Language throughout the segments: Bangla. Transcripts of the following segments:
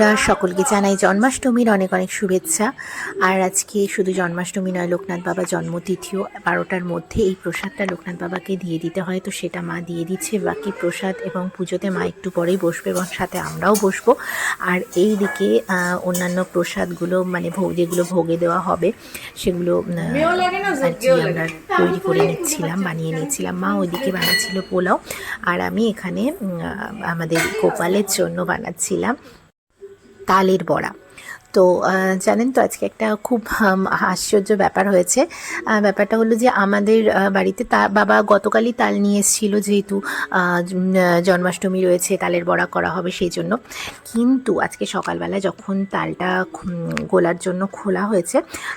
বন্ধুরা সকলকে জানাই জন্মাষ্টমীর অনেক অনেক শুভেচ্ছা। আর আজকে শুধু জন্মাষ্টমী নয় লোকনাথ বাবা জন্মতিথিও বারোটার মধ্যে এই প্রসাদটা লোকনাথ বাবাকে দিয়ে দিতে হয়। তো সেটা মা দিয়ে দিচ্ছে বাকি প্রসাদ এবং পুজোতে মা একটু পরেই বসবে এবং সাথে আমরাও বসবো। আর এই দিকে অন্যান্য প্রসাদগুলো মানে ভোগ যেগুলো ভোগে দেওয়া হবে সেগুলো আর কি আমরা তৈরি করে নিচ্ছিলাম বানিয়ে নিচ্ছিলাম মা ওইদিকে বানাচ্ছিল পোলাও। আর আমি এখানে আমাদের গোপালের জন্য বানাচ্ছিলাম। তালের বড়া। তো জানেন তো আজকে একটা খুব আশ্চর্য ব্যাপার হয়েছে। ব্যাপারটা হলো যে আমাদের বাড়িতে তা, বাবা গতকালই তাল নিয়ে এসেছিল যেহেতু জন্মাষ্টমী রয়েছে, তালের বড়া করা হবে সেই জন্য। কিন্তু আজকে সকালবেলা যখন তালটা গোলার জন্য খোলা হয়েছে,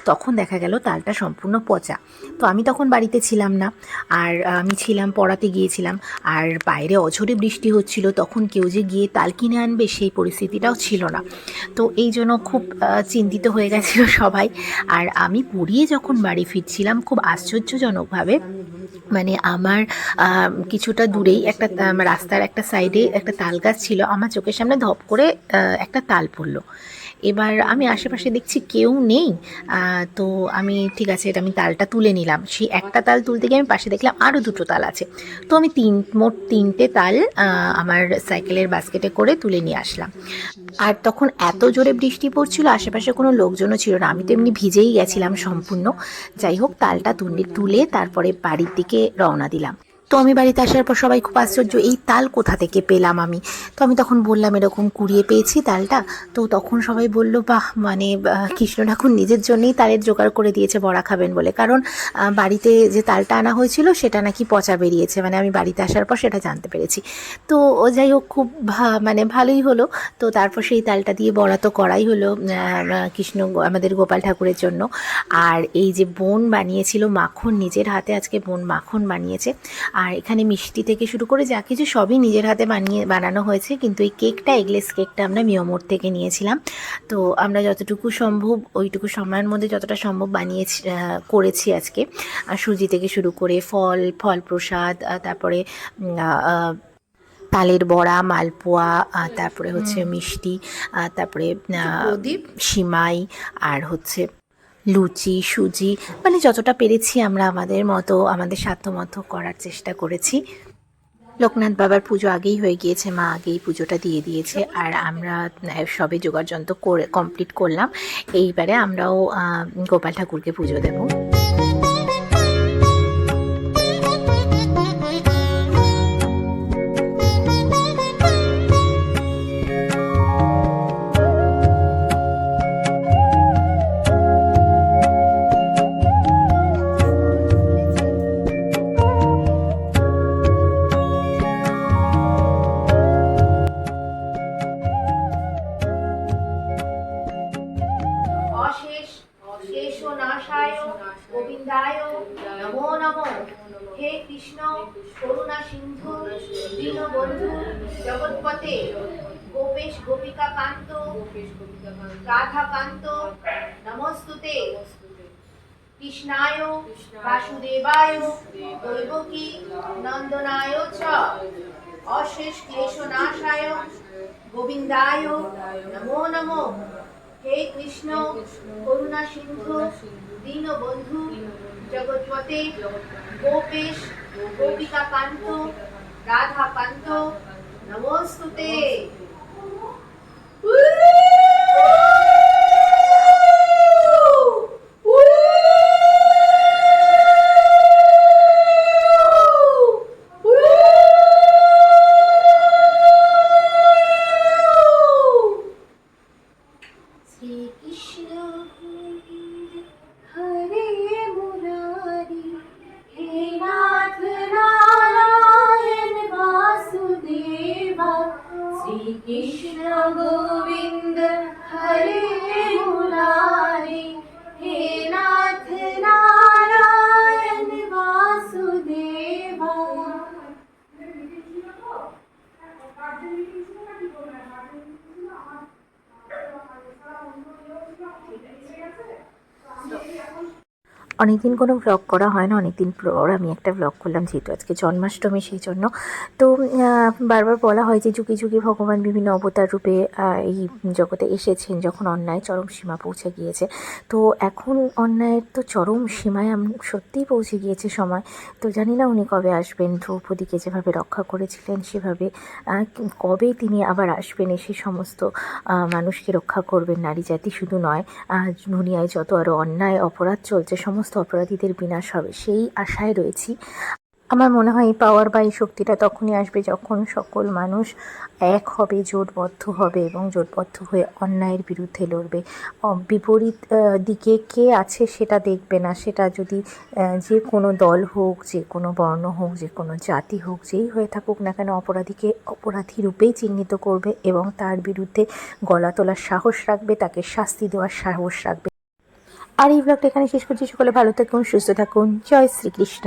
তখন দেখা গেল তালটা সম্পূর্ণ পচা। তো আমি তখন বাড়িতে ছিলাম না, আর আমি ছিলাম, পড়াতে গিয়েছিলাম, আর বাইরে অঝরে বৃষ্টি হচ্ছিল, তখন কেউ যে গিয়ে তাল কিনে আনবে সেই পরিস্থিতিটাও ছিল না। তো এই জন্য খুব চিন্তিত হয়ে গেছিল সবাই। আর আমি পড়িয়ে যখন বাড়ি ফিরছিলাম খুব আশ্চর্যজনকভাবে মানে আমার কিছুটা দূরেই একটা রাস্তার একটা সাইডে একটা তাল গাছ ছিল। আমার চোখের সামনে ধপ করে একটা তাল পড়ল। এবার আমি আশেপাশে দেখছি কেউ নেই। তো আমি, ঠিক আছে, এটা আমি তালটা তুলে নিলাম। সেই একটা তাল তুলতে গিয়ে আমি পাশে দেখলাম আরও দুটো তাল আছে। তো আমি তিন, মোট তিনটে তাল আমার সাইকেলের বাস্কেটে করে তুলে নিয়ে আসলাম। আর তখন এত জোরে বৃষ্টি পড়ছিল, আশেপাশে কোনো লোকজনও ছিল না। আমি তো এমনি ভিজেই গেছিলাম সম্পূর্ণ। যাই হোক, তালটা তুলে তুলে তারপরে বাড়ির দিকে রওনা দিলাম। তো আমি বাড়িতে আসার পর সবাই খুব আশ্চর্য, এই তাল কোথা থেকে পেলাম আমি? তো আমি তখন বললাম, এরকম কুড়িয়ে পেয়েছি তালটা? তো তখন সবাই বলল, বাহ মানে কৃষ্ণ ঠাকুর নিজের জন্যই তালের জোগাড় করে দিয়েছে বড়া খাবেন বলে। কারণ বাড়িতে যে তালটা আনা হয়েছিল সেটা নাকি পচা বেরিয়েছে। মানে আমি বাড়িতে আসার পর সেটা জানতে পেরেছি। তো ও যাই হোক, খুব মানে ভালোই হলো। তো তারপর সেই তালটা দিয়ে বড়া তো করাই হলো কৃষ্ণ আমাদের গোপাল ঠাকুরের জন্য। আর এই যে বোন বানিয়েছিল মাখন, নিজের হাতে আজকে বোন মাখন বানিয়েছে। আর এখানে মিষ্টি থেকে শুরু করে যা কিছু সবই নিজের হাতে বানিয়ে বানানো হয়েছে কিন্তু এই কেকটা এগলেস কেকটা আমরা মিয়মোর থেকে নিয়েছিলাম। তো আমরা যতটুকু সম্ভব ওইটুকু সময়ের মধ্যে যতটা সম্ভব বানিয়েছি করেছি আজকে। আর সুজি থেকে শুরু করে ফল ফল প্রসাদ তারপরে তালের বড়া মালপোয়া তারপরে হচ্ছে মিষ্টি তারপরে সিমাই আর হচ্ছে লুচি, সুজি মানে যতটা পেরেছি আমরা আমাদের মতো আমাদের মতো করার চেষ্টা করেছি। লোকনাথ বাবার পুজো আগেই হয়ে গিয়েছে, মা আগেই পুজোটা দিয়ে দিয়েছে, আর আমরা সবে যোগাড় যন্ত্র করে কমপ্লিট করলাম। এইবারে আমরাও গোপাল ঠাকুরকে পুজো দেবো। নাশায় গোবিন্দায় নমো নমো। হে কৃষ্ণ, করুণা সিন্ধু, দীনবন্ধু জগৎপতে গোপেশ গোপিকা কান্ত রাধা কান্ত নমস্তুতে। কৃষ্ণায় বাসুদেবায় দৈবকী নন্দনায় চ। অশেষ ক্লেশনাশায় গোবিন্দায় নমো নমো। হে কৃষ্ণ করুণা সিন্ধু দীনবন্ধু জগৎপতে গোপেশ গোপিকা পান্ত রাধা পান্ত নমস্তুতে। कृष्ण गोविन्द हरे मनारी हे नाथ नारायण वासुदेवा श्रीकृष्ण गोविन्द हरे मुनाी हे नाथ नारायण অনেকদিন কোনো ব্লগ করা হয় না, অনেকদিন পর আমি একটা ব্লগ করলাম যেহেতু আজকে জন্মাষ্টমী সেই জন্য। তো বারবার বলা হয় যে যুগে যুগে ভগবান বিভিন্ন অবতার রূপে এই জগতে এসেছেন যখন অন্যায় চরম সীমা পৌঁছে গিয়েছে। তো এখন অন্যায়ের তো চরম সীমায় আমি, সত্যিই পৌঁছে গিয়েছে সময়। তো জানি না উনি কবে আসবেন, দ্রৌপদীকে যেভাবে রক্ষা করেছিলেন সেভাবে কবে তিনি আবার আসবেন, এসে সমস্ত মানুষকে রক্ষা করবেন, নারী জাতি শুধু নয় দুনিয়ায় যত আরও অন্যায়, অপরাধ চলছে, সমস্ত অপরাধীদের বিনাশ হবে, সেই আশায় রয়েছি। আমার মনে হয় এই পাওয়ার বা এই শক্তিটা তখনই আসবে যখন সকল মানুষ এক হবে, জোটবদ্ধ হবে এবং জোটবদ্ধ হয়ে অন্যায়ের বিরুদ্ধে লড়বে। বিপরীত দিকে কে আছে সেটা দেখবে না, সেটা যদি যে কোনো দল হোক, যে কোনো বর্ণ হোক, যে কোনো জাতি হোক, যেই হয়ে থাকুক না কেন অপরাধীকে অপরাধী রূপেই চিহ্নিত করবে এবং তার বিরুদ্ধে গলা তোলার সাহস রাখবে, তাকে শাস্তি দেওয়ার সাহস রাখবে। আর এই ব্লগটা এখানে শেষ করছি। সকলে ভালো থাকুন সুস্থ থাকুন। জয় শ্রীকৃষ্ণ।